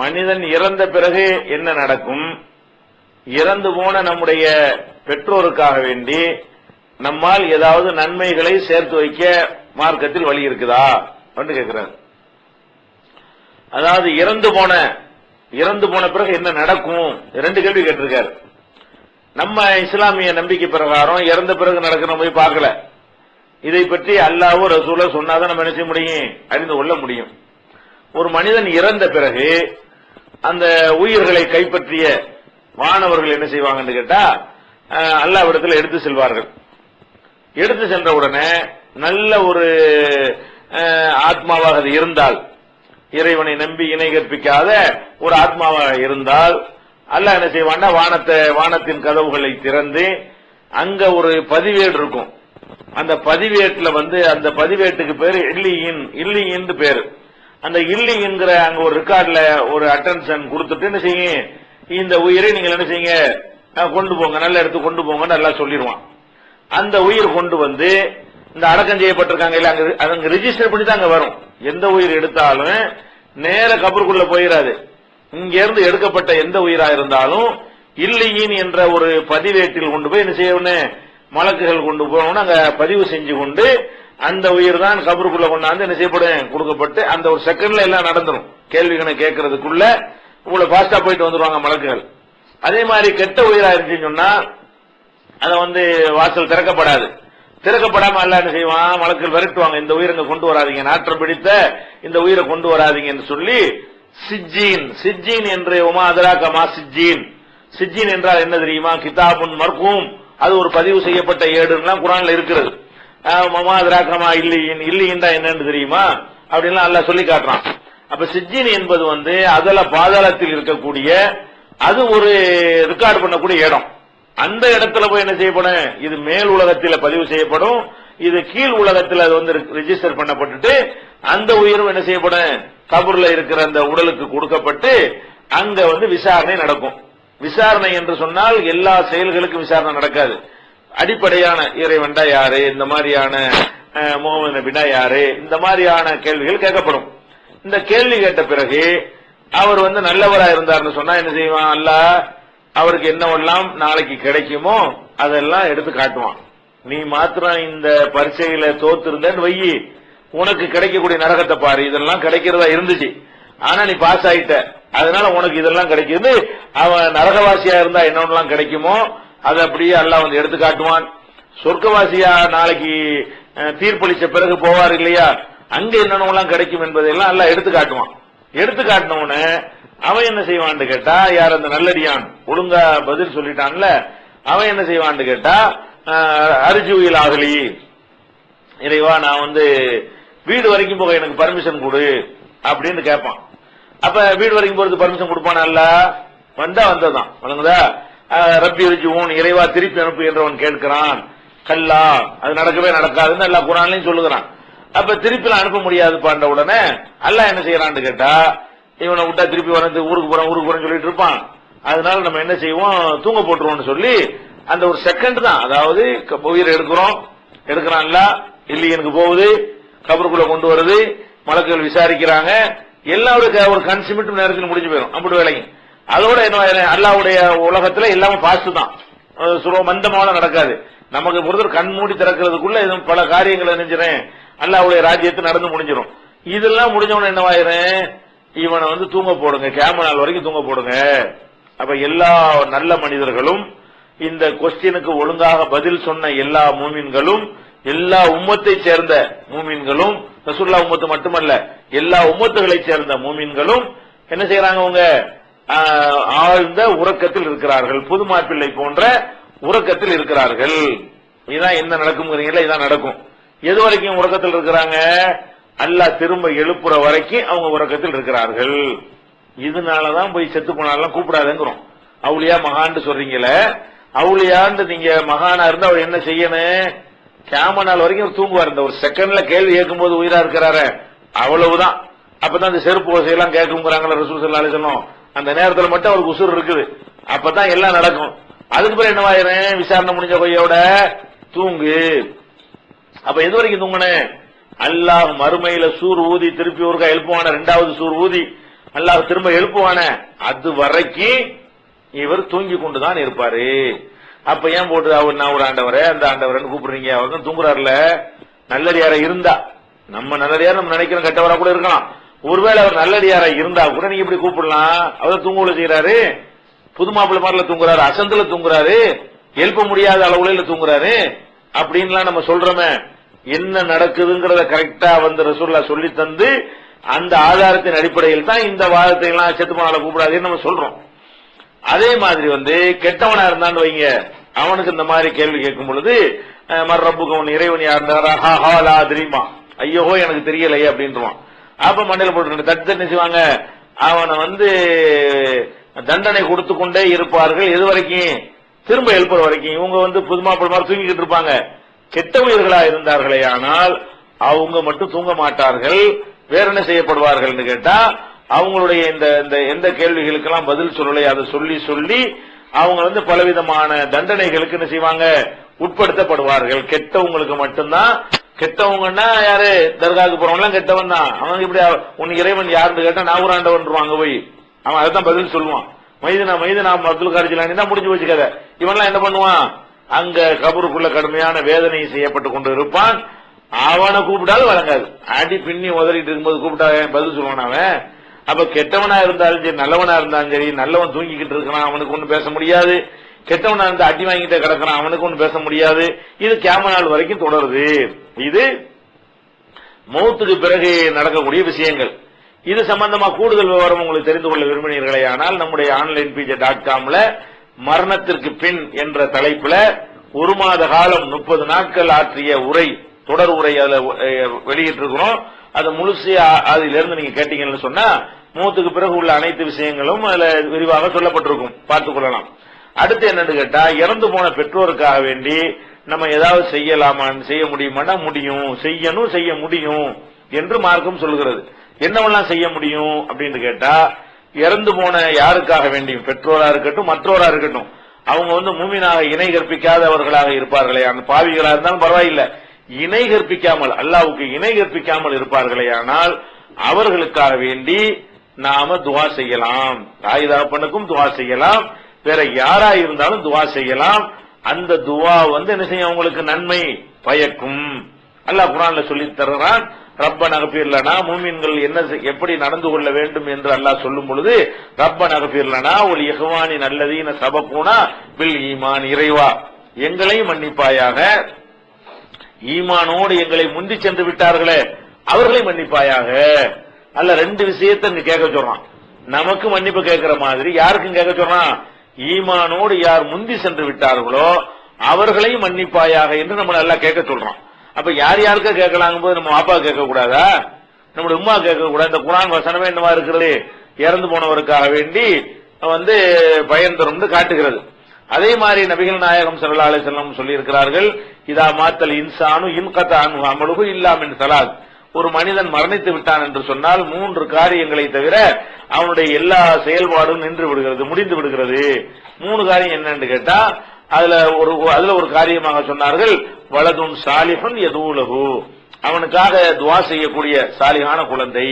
மனிதன் இறந்த பிறகு என்ன நடக்கும்? இறந்து போன நம்முடைய பெற்றோருக்காக வேண்டி நம்மால் ஏதாவது நன்மைகளை சேர்த்து வைக்க மார்க்கத்தில் வழி இருக்குதா? அப்படின்னு கேட்கிறார் அதாவது இறந்து போன இறந்து போன பிறகு என்ன நடக்கும்? ரெண்டு கேள்வி கேட்டிருக்காரு. நம்ம இஸ்லாமிய நம்பிக்கை பிரகாரம் இறந்த பிறகு நடக்கிற போய் பார்க்கல. இதை பற்றி அல்லாவோ ரசூல சொன்னாதான் நம்ம என்ன செய்ய முடியும்? அறிந்து கொள்ள முடியும். ஒரு மனிதன் இறந்த பிறகு அந்த உயிர்களை கைப்பற்றிய மாணவர்கள் என்ன செய்வாங்கன்னு கேட்டா அல்லாவிடத்தில் எடுத்து செல்வார்கள். எடுத்து சென்ற உடனே நல்ல ஒரு ஆத்மாவாக அது இருந்தால் இறைவனை நம்பி இணை கற்பிக்காத ஒரு ஆத்மாவாக இருந்தால் அல்லாஹ் என்ன செய்வான்னா வானத்தை வானத்தின் கதவுகளை திறந்து அங்க ஒரு பதிவேடு இருக்கும். அந்த பதிவேட்டுல வந்து அந்த பதிவேட்டுக்கு பேரு இல்லியின் இல்லியின் பேரு. அந்த இல்லிங்கிற அங்க ஒரு ரெக்கார்ட்ல ஒரு அட்டென்ஷன் கொடுத்துட்டு என்ன செய்யுங்க? இந்த உயிரை நீங்கள் என்ன செய்யுங்க? கொண்டு போங்க. நல்ல இடத்துக்கு கொண்டு போங்கன்னு நல்லா சொல்லிடுவான். அந்த உயிர் கொண்டு வந்து இந்த அடக்கம் செய்யப்பட்டிருக்காங்க இல்ல அங்க அங்க ரிஜிஸ்டர் பண்ணி தான் அங்க வரும். எந்த உயிர் எடுத்தாலும் நேர கபருக்குள்ள போயிடாது இங்க இருந்து எடுக்கப்பட்ட எந்த உயிரா இருந்தாலும் இல்லையின் என்ற ஒரு பதிவேட்டில் கொண்டு போய் என்ன செய்யணும்? மலக்குகள் கொண்டு போனோம்னா அங்க பதிவு செஞ்சு கொண்டு அந்த உயிர் தான் கபருக்குள்ள கொண்டாந்து என்ன செய்யப்படும்? கொடுக்கப்பட்டு அந்த ஒரு செகண்ட்ல எல்லாம் நடந்துடும் கேள்விகளை கேட்கறதுக்குள்ள உங்களை பாஸ்டா போயிட்டு வந்துருவாங்க மலக்குகள். அதே மாதிரி கெட்ட உயிரா இருந்துச்சுன்னு சொன்னா அதை வந்து வாசல் திறக்கப்படாது. திறக்கப்படாம அல்ல என்ன செய்வான்? மலக்கள் விரட்டுவாங்க. இந்த உயிரை கொண்டு வராதீங்க. நாற்றம் பிடித்த இந்த உயிரை கொண்டு வராதீங்கன்னு சொல்லி சிஜ்ஜீன். சிஜீன் என்று உமா அதராக்கமா சிஜீன் சிஜீன் என்றால் என்ன தெரியுமா? கிதாபுன் மர்க்கும் அது ஒரு பதிவு செய்யப்பட்ட ஏடுலாம் குரான்ல இருக்கிறது. மமா இல்லையின் இல்லியின் தான் என்னன்னு தெரியுமா? அப்படின்லாம் நல்லா சொல்லி காட்டுறான். அப்ப சிஜ்ஜீன் என்பது வந்து அதல பாதாளத்தில் இருக்கக்கூடிய அது ஒரு ரெக்கார்டு பண்ணக்கூடிய இடம். அந்த இடத்துல போய் என்ன செய்யப்படும்? இது மேல் உலகத்தில் பதிவு செய்யப்படும். இது கீழ் உலகத்தில் அது வந்து ரிஜிஸ்டர் பண்ணப்பட்டுட்டு அந்த உயிரும் என்ன செய்யப்படும்? கபூர்ல இருக்கிற அந்த உடலுக்கு கொடுக்கப்பட்டு அங்க வந்து விசாரணை நடக்கும். விசாரணை என்று சொன்னால் எல்லா செயல்களுக்கும் விசாரணை நடக்காது. அடிப்படையான இறைவன்டா யாரு? இந்த மாதிரியான முகமது நபினா யாரு? இந்த மாதிரியான கேள்விகள் கேட்கப்படும். இந்த கேள்வி கேட்ட பிறகு அவர் வந்து நல்லவரா இருந்தார்னு சொன்னா என்ன செய்வான்? அல்லாஹ் அவருக்கு என்னவெல்லாம் நாளைக்கு கிடைக்குமோ அதெல்லாம் எடுத்து காட்டுவான். நீ மாத்திரம் இந்த பரீட்சையில தோத்திருந்தேன்னு வையி உனக்கு கிடைக்கக்கூடிய நரகத்தை பாரு. இதெல்லாம் கிடைக்கிறதா இருந்துச்சு. ஆனா நீ பாஸ் ஆயிட்ட. அதனால உனக்கு இதெல்லாம் கிடைக்குது. அவன் நரகவாசியா இருந்தா என்னவெல்லாம் கிடைக்குமோ அதை அப்படியே எல்லாம் வந்து எடுத்து காட்டுவான். சொர்க்கவாசியா நாளைக்கு தீர்ப்பளிச்ச பிறகு போவார் இல்லையா? அங்க என்னென்னலாம் கிடைக்கும் என்பதையெல்லாம் எல்லாம் எடுத்து காட்டுவான். எடுத்து காட்டின உடனே அவன் என்ன செய்வான்னு கேட்டா யார் அந்த நல்லடியான்? ஒழுங்கா பதில் சொல்லிட்டான்ல. அவன் என்ன செய்வான்னு கேட்டா அரிஜுயில் ஆகலி. இறைவா நான் வந்து வீடு வரைக்கும் போக எனக்கு பர்மிஷன் கொடு அப்படின்னு கேட்பான். அப்ப வீடு வரைக்கும் போறது பர்மிஷன் கொடுப்பான் அல்ல வந்தா வந்ததான் வழங்குதா? அஹ், ரப்பி இறைவா திருப்பி அனுப்பு என்றவன் கேட்கிறான். கல்லா அது நடக்கவே நடக்காதுன்னு எல்லா குரான்லயும் சொல்லுகிறான். அப்ப திருப்பி அனுப்ப முடியாது பாண்ட உடனே அல்ல என்ன செய்யறான்னு கேட்டா இவனை விட்டா திருப்பி வந்து ஊருக்கு போறான் ஊருக்கு போறேன்னு சொல்லிட்டு இருப்பான். அதனால நம்ம என்ன செய்வோம்? தூங்க போட்டுருவோம்னு சொல்லி அந்த ஒரு செகண்ட் தான். அதாவது க- உயிரை எடுக்கிறோம். எடுக்கிறான்ல இல்லையனுக்கு போகுது. கபருக்குள்ள கொண்டு வருது. மலக்குகள் விசாரிக்கிறாங்க. எல்லாருக்கும் ஒரு கன்சிமிட்டும் நேரத்தில் முடிஞ்சு போயிடும் அப்படி வேலைங்க. அதோட என்ன அல்லாவுடைய உலகத்துல எல்லாமே பாஸ்ட் தான். சுரோ மந்தமான நடக்காது. நமக்கு ஒருத்தர் கண் மூடி திறக்கிறதுக்குள்ள இது பல காரியங்களை நினைஞ்சிறேன். அல்லாஹ்வுடைய ராஜ்யத்தை நடந்து முடிஞ்சிடும் இதெல்லாம் முடிஞ்சவன என்னவாயிரும் இவனை வந்து தூங்க போடுங்க. கேம நாள் வரைக்கும் தூங்க போடுங்க. அப்ப எல்லா நல்ல மனிதர்களும் இந்த கொஸ்டினுக்கு ஒழுங்காக பதில் சொன்ன எல்லா மூமின்களும் எல்லா உம்மத்தை சேர்ந்த மூமின்களும் ரசுல்லா உம்மத்து மட்டுமல்ல எல்லா உம்மத்துகளை சேர்ந்த மூமின்களும் என்ன செய்யறாங்க அவங்க ஆழ்ந்த உறக்கத்தில் இருக்கிறார்கள். புது மாப்பிள்ளை போன்ற உறக்கத்தில் இருக்கிறார்கள். இதான் என்ன நடக்குங்கிறீங்களா இதான் நடக்கும். எது வரைக்கும் உறக்கத்தில் இருக்கிறாங்க? அல்லாஹ் திரும்ப எழுப்புற வரைக்கும் அவங்க உறக்கத்தில் இருக்கிறார்கள். இதனாலதான் போய் செத்து போனாலும் கூப்பிடாதுங்கிறோம். அவளியா மகான்னு சொல்றீங்களே. அவளியாண்டு நீங்க மகானா இருந்தா அவர் என்ன செய்யணும்? கேம நாள் வரைக்கும் தூங்குவார். இந்த ஒரு செகண்ட்ல கேள்வி கேட்கும்போது உயிரா இருக்கிறாரு. அவ்வளவுதான். அப்பதான் அந்த செருப்பு ஓசையெல்லாம் கேட்கும் ரசூல் ஸல்லல்லாஹு அலைஹி அந்த நேரத்தில் மட்டும் அவருக்கு உசுறு இருக்குது. அப்பதான் எல்லாம் நடக்கும். அதுக்கு பிறகு என்னவாயிரும் விசாரணை முடிஞ்ச கொய்யோட தூங்கு. அப்ப எது வரைக்கும் தூங்கினேன் அல்லாஹ் மறுமையில சூர் ஊதி திருப்பி ஒருக்கா எழுப்புவான ரெண்டாவது சூர் ஊதி. அல்லாஹ் திரும்ப எழுப்புவான. அது வரைக்கும் இவர் தூங்கி கொண்டுதான் இருப்பாரு. அப்ப ஏன் போட்டு அவர் நான் ஒரு ஆண்டவரை அந்த ஆண்டவரன்னு கூப்பிடுறீங்க? அவர் தான் தூங்குறாருல. நல்லடியார இருந்தா. நம்ம நல்லடியார் நம்ம நினைக்கிறோம் கெட்டவரா கூட இருக்கலாம். ஒருவேளை அவர் நல்லடியாரா இருந்தா கூட நீங்க இப்படி கூப்பிடலாம். அவர் தூங்குல செய்யறாரு புது மாப்பிள்ள மாதிரில தூங்குறாரு. அசந்துல தூங்குறாரு. எழுப்ப முடியாத அளவுல தூங்குறாரு. அப்படின்லாம் நம்ம சொல்றோமே. என்ன நடக்குதுங்கிறத கரெக்டா வந்து ரசூல்லா சொல்லி தந்து அந்த ஆதாரத்தின் அடிப்படையில் தான் இந்த வாதத்தை எல்லாம் செத்து கூப்பிடாதுன்னு நம்ம சொல்றோம். அதே மாதிரி வந்து கெட்டவனா இருந்தான்னு வைங்க. அவனுக்கு இந்த மாதிரி கேள்வி கேட்கும் பொழுது அஹ், மர்ரப்புக்கு அவன் இறைவன் லா தெரியுமா? ஐயோ எனக்கு தெரியலையே அப்படின்றான் அப்ப மண்டையில போட்டு தட்டு தட்டு செய்வாங்க அவனை வந்து தண்டனை கொடுத்து கொண்டே இருப்பார்கள். எது வரைக்கும்? திரும்ப எழுப்புற வரைக்கும். இவங்க வந்து புதுமாப்பிள் மாதிரி தூங்கிக்கிட்டு இருப்பாங்க. கெட்ட உயிர்களா இருந்தார்களே ஆனால் அவங்க மட்டும் தூங்க மாட்டார்கள். வேற என்ன செய்யப்படுவார்கள் கேட்டா அவங்களுடைய இந்த இந்த எந்த கேள்விகளுக்கெல்லாம் பதில் சொல்லலை அதை சொல்லி சொல்லி அவங்க வந்து பலவிதமான தண்டனைகளுக்கு என்ன செய்வாங்க? உட்படுத்தப்படுவார்கள். கெட்டவங்களுக்கு மட்டும்தான் கெட்டவங்கன்னா யாரு? தர்காவுக்கு போறவங்க கெட்டவன் தான். அவன் இப்படி உன் இறைவன் யாருன்னு கேட்டா நாகூராண்டவன் அங்க போய். அவன் அதான் பதில் சொல்லுவான். மைதினா மைதினா அப்துல் காரிஜிலானி தான் முடிஞ்சு வச்சுக்காத கதை. இவன்லாம் என்ன பண்ணுவான்? அங்க கபருக்குள்ள கடுமையான வேதனை செய்யப்பட்டு கொண்டு இருப்பான் அவனை கூப்பிட்டாலும் வழங்காது. அடி பின்னி உதறிட்டு இருக்கும்போது கூப்பிட்டா அவன் பதில் சொல்லுவான் அவன்? அப்ப கெட்டவனா இருந்தாலும் சரி நல்லவனா இருந்தாலும் சரி நல்லவன் தூங்கிக்கிட்டு இருக்கிறான் அவனுக்கு ஒண்ணும் பேச முடியாது. கெட்டவனா இருந்து அடி வாங்கிட்டு கிடக்கிறான் அவனுக்கு ஒண்ணும் பேச முடியாது. இது கேம நாள் வரைக்கும் தொடருது. இது மௌத்துக்கு பிறகு நடக்கக்கூடிய விஷயங்கள். இது சம்பந்தமா கூடுதல் விவரம் உங்களுக்கு தெரிந்து கொள்ள விரும்பினீர்களே ஆனால் நம்முடைய ஆன்லைன் பிஜே டாட் காம்ல மரணத்திற்கு பின் என்ற தலைப்புல ஒரு மாத காலம் முப்பது நாட்கள் ஆற்றிய உரை தொடர் உரை அதுல வெளியிட்டிருக்கிறோம். அது முழுசு அதிலிருந்து நீங்க கேட்டீங்கன்னு சொன்னா மூத்துக்கு பிறகு உள்ள அனைத்து விஷயங்களும் அதுல விரிவாக சொல்லப்பட்டிருக்கும். பார்த்துக் கொள்ளலாம். அடுத்து என்னன்னு கேட்டா இறந்து போன பெற்றோருக்காக வேண்டி நம்ம ஏதாவது செய்யலாமான்னு செய்ய முடியுமானா முடியும். செய்யணும் செய்ய முடியும் என்று மார்க்கம் சொல்கிறது என்னவெல்லாம் செய்ய முடியும் அப்படின்னு கேட்டா இறந்து போன யாருக்காக வேண்டியும்? பெற்றோரா இருக்கட்டும் மற்றோரா இருக்கட்டும். அவங்க வந்து மூமினாக இணை கற்பிக்காதவர்களாக இருப்பார்களே. அந்த பாவிகளா இருந்தாலும் பரவாயில்லை. இணை கற்பிக்காமல் அல்லாவுக்கு இணை கற்பிக்காமல் இருப்பார்களே. ஆனால் அவர்களுக்காக வேண்டி நாம துவா செய்யலாம். தாய் தகப்பனுக்கும் துவா செய்யலாம். வேற யாரா இருந்தாலும் துவா செய்யலாம். அந்த துவா வந்து என்ன செய்யும்? அவங்களுக்கு நன்மை பயக்கும். அல்லாஹ் குரான்ல சொல்லி தர்றான் ரப்ப நகப்பீர்லனா மூமின்கள் என்ன செய்- எப்படி நடந்து கொள்ள வேண்டும்? என்று அல்லாஹ் சொல்லும் பொழுது ரப்ப நகப்பீர்லனா ஒரு இஹ்வானி நல்லதீன சபக்கூனா பில் ஈமான் இறைவா. எங்களை மன்னிப்பாயாக ஈமானோடு எங்களை முந்தி சென்று விட்டார்களே அவர்களை மன்னிப்பாயாக. அல்ல ரெண்டு விஷயத்தை கேட்க சொல்றான். நமக்கு மன்னிப்பு கேட்கிற மாதிரி யாருக்கும் கேட்க சொல்றான்? ஈமானோடு யார் முந்தி சென்று விட்டார்களோ அவர்களையும் மன்னிப்பாயாக என்று நம்ம நல்லா கேட்க சொல்றோம். அப்ப யார் யாருக்கா கேட்கலாங்கும் போது நம்ம அப்பா கேட்க கூடாதா நம்முடைய உமா கேட்க கூடாது இந்த குரான் வசனமே என்னவா இருக்கிறது? இறந்து போனவருக்காக வேண்டி வந்து பயன் தரும் காட்டுகிறது. அதே மாதிரி நபிகள் நாயகம் ஸல்லல்லாஹு அலைஹி வஸல்லம் சொல்லி இருக்கிறார்கள் இதா மாத்தல் இன்சானு இன்கத அன்ஹு அமலுகும் இல்லாம் சலாத். ஒரு மனிதன் மரணித்து விட்டான் என்று சொன்னால் மூன்று காரியங்களை தவிர அவனுடைய எல்லா செயல்பாடும் நின்று விடுகிறது முடிந்து விடுகிறது. மூணு காரியம் என்னன்னு கேட்டா அதுல ஒரு அதுல ஒரு காரியமாக சொன்னார்கள் வலதுன் சாலிஹன் எதூலகு அவனுக்காக துவா செய்யக்கூடிய சாலிகான குழந்தை.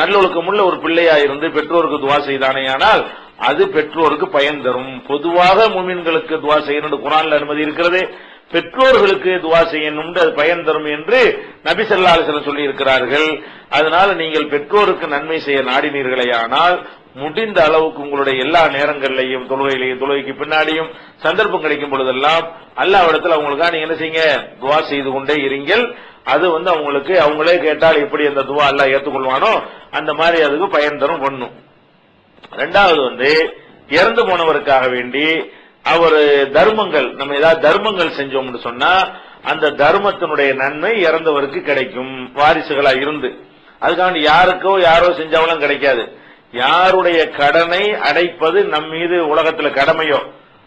நல்லொழுக்கமுள்ள ஒரு பிள்ளையா இருந்து பெற்றோருக்கு துவா செய்தானேயானால் அது பெற்றோருக்கு பயன் தரும். பொதுவாக முமின்களுக்கு துவா செய்யணும் குரான்ல அனுமதி இருக்கிறது. பெற்றோர்களுக்கு துவா செய்யணும் அது பயன் தரும் என்று நபி ஸல்லல்லாஹு அலைஹி சொல்லி இருக்கிறார்கள் அதனால நீங்கள் பெற்றோருக்கு நன்மை செய்ய நாடினீர்களேயானால் முடிந்த அளவுக்கு உங்களுடைய எல்லா நேரங்களிலையும் தொழுகையிலையும் தொழுகைக்கு பின்னாடியும் சந்தர்ப்பம் கிடைக்கும் பொழுதெல்லாம் அல்லாவிடத்தில் அவங்களுக்காக நீங்க என்ன செய்யுங்க? துவா செய்து கொண்டே இருங்கள். அது வந்து அவங்களுக்கு அவங்களே கேட்டால் எப்படி அந்த துவா அல்லாஹ் ஏற்றுக்கொள்வானோ அந்த மாதிரி அதுக்கு பயன் தரும் பண்ணும். ரெண்டாவது வந்து இறந்து போனவருக்காக வேண்டி அவர் தர்மங்கள் நம்ம ஏதாவது தர்மங்கள் செஞ்சோம்னு சொன்னா அந்த தர்மத்தினுடைய நன்மை இறந்தவருக்கு கிடைக்கும். வாரிசுகளா இருந்து. அதுக்காக யாருக்கோ யாரோ செஞ்சாலும் கிடைக்காது. யாருடைய கடனை அடைப்பது நம் மீது உலகத்துல கடமையோ?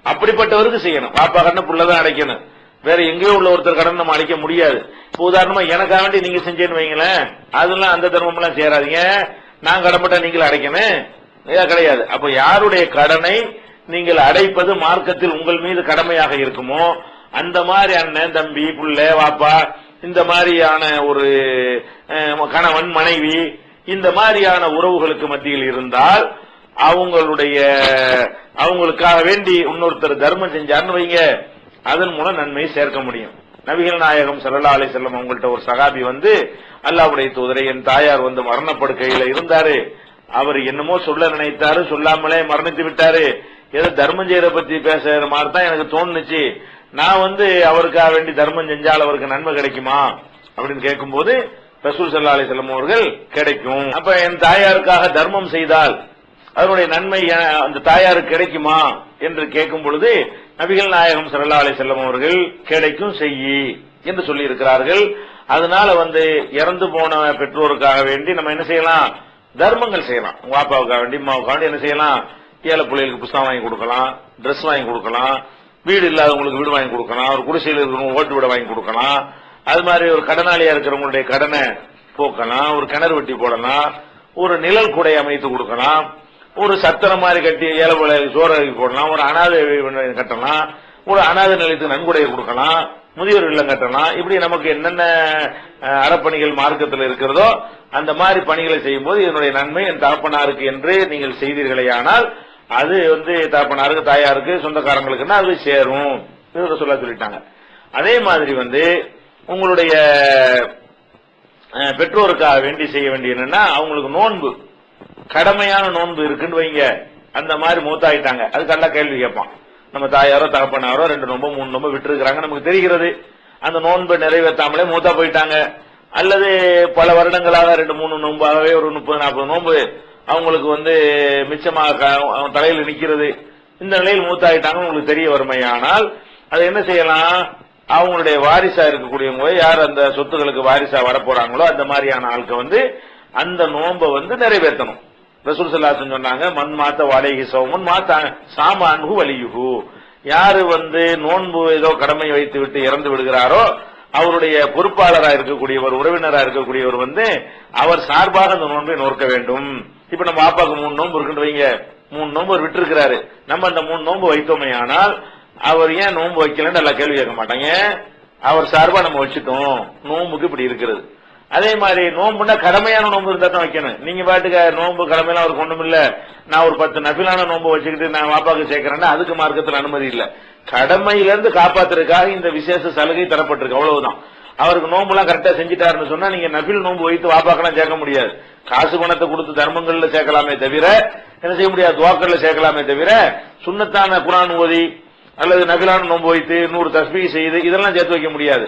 அப்படிப்பட்டவருக்கு செய்யணும். பாப்பா கண்ணு புள்ளதான் அடைக்கணும். வேற எங்கேயோ உள்ள ஒருத்தர் கடன் நம்ம அடைக்க முடியாது. இப்போ உதாரணமா எனக்காக வேண்டி நீங்க செஞ்சேன்னு வைங்களேன். அதெல்லாம் அந்த தர்மம் எல்லாம் சேராதீங்க. நான் கடன்பட்ட நீங்களும் அடைக்கணும். கிடையாது. அப்ப யாருடைய கடனை நீங்கள் அடைப்பது மார்க்கத்தில் உங்கள் மீது கடமையாக இருக்குமோ? அந்த மாதிரி அண்ணன் தம்பி புள்ள வாப்பா இந்த மாதிரியான ஒரு கணவன் மனைவி இந்த மாதிரியான உறவுகளுக்கு மத்தியில் இருந்தால் அவங்களுடைய அவங்களுக்காக வேண்டி இன்னொருத்தர் தர்மம் செஞ்சார்னு வைங்க. அதன் மூலம் நன்மையை சேர்க்க முடியும். நபிகள் நாயகம் சல்லா அலி செல்லம் அவங்கள்ட்ட ஒரு சகாபி வந்து அல்லாவுடைய தூதரை என் தாயார் வந்து மரணப்படுக்கையில இருந்தாரு. அவர் என்னமோ சொல்ல நினைத்தாரு சொல்லாமலே மரணித்து விட்டாரு. ஏதோ தர்மம் செய்யற பத்தி பேசுற மாதிரி தான் எனக்கு தோணுச்சு. நான் வந்து அவருக்காக வேண்டி தர்மம் செஞ்சால் அவருக்கு நன்மை கிடைக்குமா? அப்படின்னு கேட்கும்போது ரசூல் சல்லா அலைஹி வஸல்லம் அவர்கள் கிடைக்கும். அப்ப என் தாயாருக்காக தர்மம் செய்தால் அதனுடைய நன்மை அந்த தாயாருக்கு கிடைக்குமா? என்று கேட்கும் பொழுது நபிகள் நாயகம் சல்லா அலி செல்லம் அவர்கள் கிடைக்கும் செய்யி. என்று சொல்லி இருக்கிறார்கள் அதனால வந்து இறந்து போன பெற்றோருக்காக வேண்டி நம்ம என்ன செய்யலாம்? தர்மங்கள் செய்யலாம். உங்க அப்பாவுக்காக வேண்டி அம்மாவுக்காக வேண்டி என்ன செய்யலாம்? ஏழை பிள்ளைகளுக்கு புஸ்தகம் வாங்கி கொடுக்கலாம் ட்ரெஸ் வாங்கி கொடுக்கலாம் வீடு இல்லாதவங்களுக்கு வீடு வாங்கி கொடுக்கலாம் ஒரு குடிசையில் இருக்கிறவங்க ஓட்டு வீடு வாங்கி கொடுக்கலாம். அது மாதிரி ஒரு கடனாளியா இருக்கிறவங்களுடைய கடனை போக்கலாம் ஒரு கிணறு வெட்டி போடலாம் ஒரு நிழல் குடை அமைத்து கொடுக்கலாம் ஒரு சத்திரம் மாதிரி கட்டி ஏழை பிள்ளைகளுக்கு சோறு போடலாம் ஒரு அனாதை கட்டலாம் ஒரு அனாதை நிலையத்துக்கு நன்கொடையை கொடுக்கலாம் முதியோர் இல்லம் கட்டலாம். இப்படி நமக்கு என்னென்ன அறப்பணிகள் மார்க்கத்தில் இருக்கிறதோ அந்த மாதிரி பணிகளை செய்யும்போது இதனுடைய நன்மை என் தகப்பனாருக்கு என்று நீங்கள் செய்தீர்களே ஆனால் அது வந்து தகப்பனாருக்கு தாயாருக்கு சொந்தக்காரங்களுக்குன்னா அது சேரும். சொல்ல சொல்லிட்டாங்க. அதே மாதிரி வந்து உங்களுடைய பெற்றோருக்காக வேண்டி செய்ய வேண்டிய என்னன்னா அவங்களுக்கு நோன்பு. கடமையான நோன்பு இருக்குன்னு வைங்க. அந்த மாதிரி மூத்தாயிட்டாங்க. அதுக்கு நல்லா கேள்வி கேட்பான். நம்ம தாயாரோ தகப்பனாரோ ரெண்டு நோம்பு மூணு நோம்பு விட்டுருக்கிறாங்க. நமக்கு தெரிகிறது. அந்த நோன்பை நிறைவேற்றாமலே மூத்தா போயிட்டாங்க. அல்லது பல வருடங்களாக ரெண்டு மூணு நோன்பாகவே ஒரு முப்பது நாற்பது நோன்பு அவங்களுக்கு வந்து மிச்சமாக அவங்க அவன் தலையில் நிற்கிறது இந்த நிலையில் மூத்தாயிட்டாங்க உங்களுக்கு தெரிய வறுமையானால் அதை என்ன செய்யலாம்? அவங்களுடைய வாரிசா இருக்கக்கூடியவங்க யார் அந்த சொத்துக்களுக்கு வாரிசா வரப்போறாங்களோ அந்த மாதிரியான ஆளுக்கு வந்து அந்த நோன்பை வந்து நிறைவேற்றணும். ரசூல் சல்லாசன் சொன்னாங்க மண் மாத்த வாடகை சோமன் மாத்த சாமான்கு வலியுகு யாரு வந்து நோன்பு ஏதோ கடமை வைத்து விட்டு இறந்து விடுகிறாரோ அவருடைய பொறுப்பாளராக இருக்கக்கூடியவர் உறவினராக இருக்கக்கூடியவர் வந்து அவர் சார்பாக அந்த நோன்பை நோக்க வேண்டும். இப்ப நம்ம பாப்பாக்கு மூணு நோன்பு இருக்குன்னு வைங்க. மூணு நோன்பு அவர் விட்டிருக்கிறாரு. நம்ம அந்த மூணு நோன்பு வைத்தோமே ஆனால் அவர் ஏன் நோன்பு வைக்கலன்னு எல்லாம் கேள்வி கேட்க மாட்டாங்க. அவர் சார்பா நம்ம வச்சுட்டோம். நோன்புக்கு இப்படி இருக்கிறது. அதே மாதிரி நோன்புன்னா கடமையான நோன்பு இருந்தா தான் வைக்கணும். நீங்க பாட்டுக்கு நோன்பு கடமையெல்லாம் அவருக்கு ஒண்ணும் இல்ல. நான் ஒரு பத்து நபிலான நோன்பு வச்சுக்கிட்டு நான் வாப்பாக்கு சேர்க்கிறேன்னா அதுக்கு மார்க்கத்தில் அனுமதி இல்ல. கடமையில இருந்து காப்பாத்துறதுக்காக இந்த விசேஷ சலுகை தரப்பட்டிருக்கு. அவ்வளவுதான். அவருக்கு நோம்பு எல்லாம் கரெக்டா செஞ்சுட்டாருன்னு சொன்னா நீங்க நபில் நோன்பு வைத்து வாப்பாக்கெல்லாம் சேர்க்க முடியாது. காசு பணத்தை கொடுத்து தர்மங்கள்ல சேர்க்கலாமே தவிர என்ன செய்ய முடியாது? துவாக்கள்ல சேர்க்கலாமே தவிர சுண்ணத்தான குரான் ஓதி அல்லது நபிலான நோன்பு வைத்து நூறு தஸ்பி செய்து இதெல்லாம் சேர்த்து வைக்க முடியாது.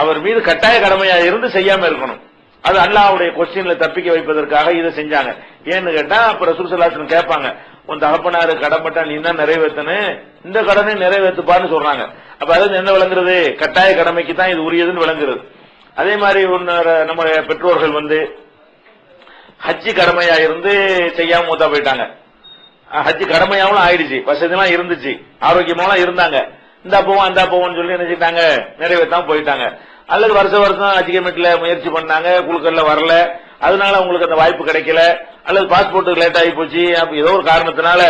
அவர் மீது கட்டாய கடமையா இருந்து செய்யாம இருக்கணும். அது அல்லாவுடைய கொஸ்டின்ல தப்பிக்க வைப்பதற்காக இதை செஞ்சாங்க. ஏன்னு கேட்டா அப்ப ரசூல் சலாசன் கேட்பாங்க உன் தகப்பனாரு கடன்பட்டா நீ தான் நிறைவேற்றணும் இந்த கடனை நிறைவேற்றுப்பான்னு சொல்றாங்க. அப்ப அது என்ன விளங்குறது? கட்டாய கடமைக்கு தான் இது உரியதுன்னு விளங்குறது. அதே மாதிரி நம்ம பெற்றோர்கள் வந்து ஹஜ்ஜி கடமையா இருந்து செய்யாம மூத்தா போயிட்டாங்க. ஹஜ்ஜி ஹஜ் கடமையாவும் ஆயிடுச்சு. வசதிலாம் இருந்துச்சு. ஆரோக்கியமாலாம் இருந்தாங்க. இந்த அப்பவும் அந்த அப்பவும் சொல்லி என்ன செஞ்சிட்டாங்க? நிறைவேற்றாம போயிட்டாங்க. அல்லது வருஷ வருஷம் ஹஜ் கமிட்டில முயற்சி பண்ணாங்க. குழுக்கள்ல வரல. அதனால அவங்களுக்கு அந்த வாய்ப்பு கிடைக்கல. அல்லது பாஸ்போர்ட்டுக்கு லேட் ஆகி போச்சு. ஏதோ ஒரு காரணத்தினால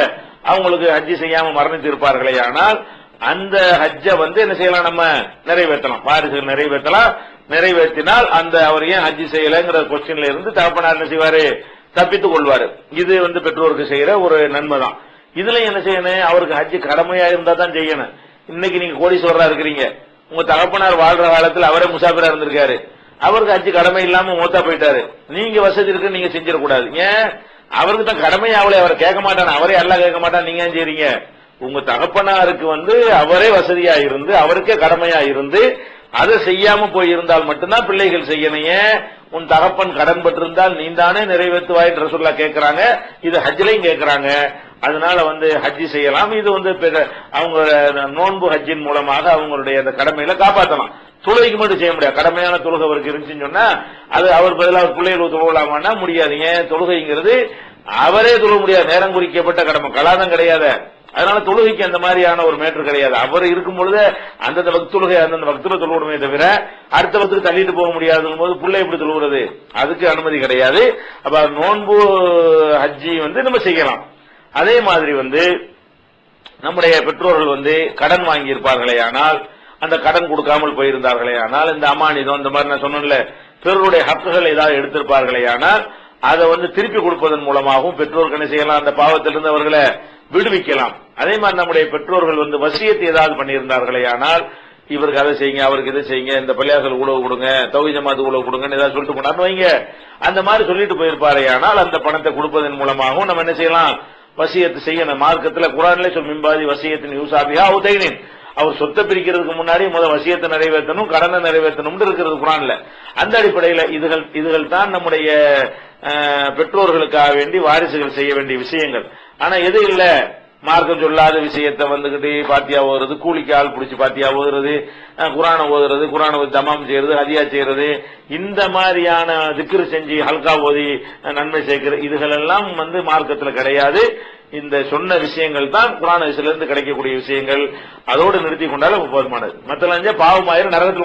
அவங்களுக்கு ஹஜ் செய்யாம மரணித்து இருப்பார்களே ஆனால் அந்த ஹஜ்ஜ வந்து என்ன செய்யலாம் நம்ம நிறைவேற்றலாம். வாரிசுகள் நிறைவேற்றலாம். நிறைவேற்றினால் அந்த அவர் ஏன் ஹஜ் செய்யலைங்கிற கொஸ்டின்ல இருந்து தகப்பனார் என்ன செய்வாரு? தப்பித்துக் கொள்வாரு. இது வந்து பெற்றோருக்கு செய்யற ஒரு நன்மை தான். இதுல என்ன செய்யணும்? அவருக்கு ஹஜ்ஜி கடமையா இருந்தா தான் செய்யணும். இன்னைக்கு நீங்க கோடீஸ்வரரா இருக்கிறீங்க. உங்க தகப்பனார் வாழ்ற காலத்தில் அவரே முசாபிரா இருந்திருக்காரு. அவருக்கு ஹஜ்ஜி கடமை இல்லாம மூத்தா போயிட்டாரு. நீங்க வசதி இருக்கு நீங்க செஞ்சிடக்கூடாது ஏன்? அவருக்கு தான் கடமை ஆகல. அவர் கேட்க மாட்டான்? அவரே எல்லாம் கேட்க மாட்டான். நீங்க செய்றீங்க உங்க தகப்பனாருக்கு வந்து அவரே வசதியா இருந்து அவருக்கே கடமையா இருந்து அதை செய்யாம போயிருந்தால் மட்டும்தான் பிள்ளைகள் செய்யணும் உன் தகப்பன் கடன் பட்டிருந்தால் நீ தானே நிறைவேற்றுவாய் என்று சொல்லா கேட்கறாங்க. இது ஹஜ்லையும் கேட்கிறாங்க. அதனால வந்து ஹஜ்ஜி செய்யலாம். இது வந்து அவங்க நோன்பு ஹஜ்ஜின் மூலமாக அவங்களுடைய அந்த கடமையில காப்பாற்றலாம் தொழுகைக்கு மட்டும் செய்ய முடியாது. கடமையான தொழுகை அவருக்கு இருந்துச்சுன்னு சொன்னா அது அவர் பதிலாக பிள்ளைகளுக்கு பிள்ளைகள் தொழுகலாமான்னா முடியாது. ஏன்? தொழுகைங்கிறது அவரே தொழுக முடியாது. நேரம் குறிக்கப்பட்ட கடமை. கலாதம் கிடையாது. அதனால தொழுகைக்கு அந்த மாதிரியான ஒரு மேட்ரு கிடையாது. அவர் இருக்கும் பொழுது அந்தந்த வக்துலகை தொழுகை அந்தந்த வக்துல தொழுவிடுமே தவிர அடுத்த வக்துக்கு தள்ளிட்டு போக முடியாதுங்கும் போது புள்ளை எப்படி தொழுகிறது அதுக்கு அனுமதி கிடையாது. அப்ப நோன்பு ஹஜ்ஜி வந்து நம்ம செய்யலாம். அதே மாதிரி வந்து நம்முடைய பெற்றோர்கள் வந்து கடன் வாங்கி இருப்பார்களே ஆனால் அந்த கடன் கொடுக்காமல் போயிருந்தார்களே ஆனால் இந்த அமானிதம் இந்த மாதிரி நான் சொன்னேன்ல பிறருடைய ஹக்குகள் ஏதாவது எடுத்திருப்பார்களே ஆனால் அதை வந்து திருப்பி கொடுப்பதன் மூலமாகவும் பெற்றோர்கள் என்ன செய்யலாம்? அந்த பாவத்திலிருந்து அவர்களை விடுவிக்கலாம். அதே மாதிரி நம்முடைய பெற்றோர்கள் வந்து வசியத்தை ஏதாவது பண்ணியிருந்தார்களே ஆனால் இவருக்கு அதை செய்யுங்க அவருக்கு இதை செய்யுங்க இந்த பள்ளியாசல் உழவு கொடுங்க தௌஹி ஜமாத்து உழவு கொடுங்கன்னு ஏதாவது சொல்லிட்டு போனார்னு வைங்க. அந்த மாதிரி சொல்லிட்டு போயிருப்பாரே ஆனால் அந்த பணத்தை கொடுப்பதன் மூலமாகவும் நம்ம என்ன செய்யலாம்? வசியத்து செய்யணும். மார்க்கத்துல குரான்ல சொல் மிம்பாதி வசியத்தின் யூசாபியா உதைனின் அவர் சொத்தை பிரிக்கிறதுக்கு முன்னாடி முதல் வசியத்தை நிறைவேற்றணும் கடனை நிறைவேற்றணும்னு இருக்கிறது குரான்ல. அந்த அடிப்படையில் இதுகள் இதுகள் தான் நம்முடைய பெற்றோர்களுக்காக வேண்டி வாரிசுகள் செய்ய வேண்டிய விஷயங்கள். ஆனா எது இல்ல? மார்க்கம் சொல்லாத விஷயத்தை வந்துகிட்டு பாத்தியா ஓதுறது கூலிக்கு ஆள் பிடிச்சி பாத்தியா ஓதுறது குரானை ஓதுறது குரானை தமாம் செய்யறது ஹதியா செய்யறது இந்த மாதிரியான திக்ரு செஞ்சு ஹல்கா ஓதி நன்மை சேர்க்கிறது இதுகள் எல்லாம் வந்து மார்க்கத்துல கிடையாது. இந்த சொன்ன விஷயங்கள் தான் குரான் இருந்து கிடைக்கக்கூடிய விஷயங்கள். அதோடு நிறுத்தி கொண்டாலும் போதுமானது. மற்ற பாவமாயிரம் நரகத்தில்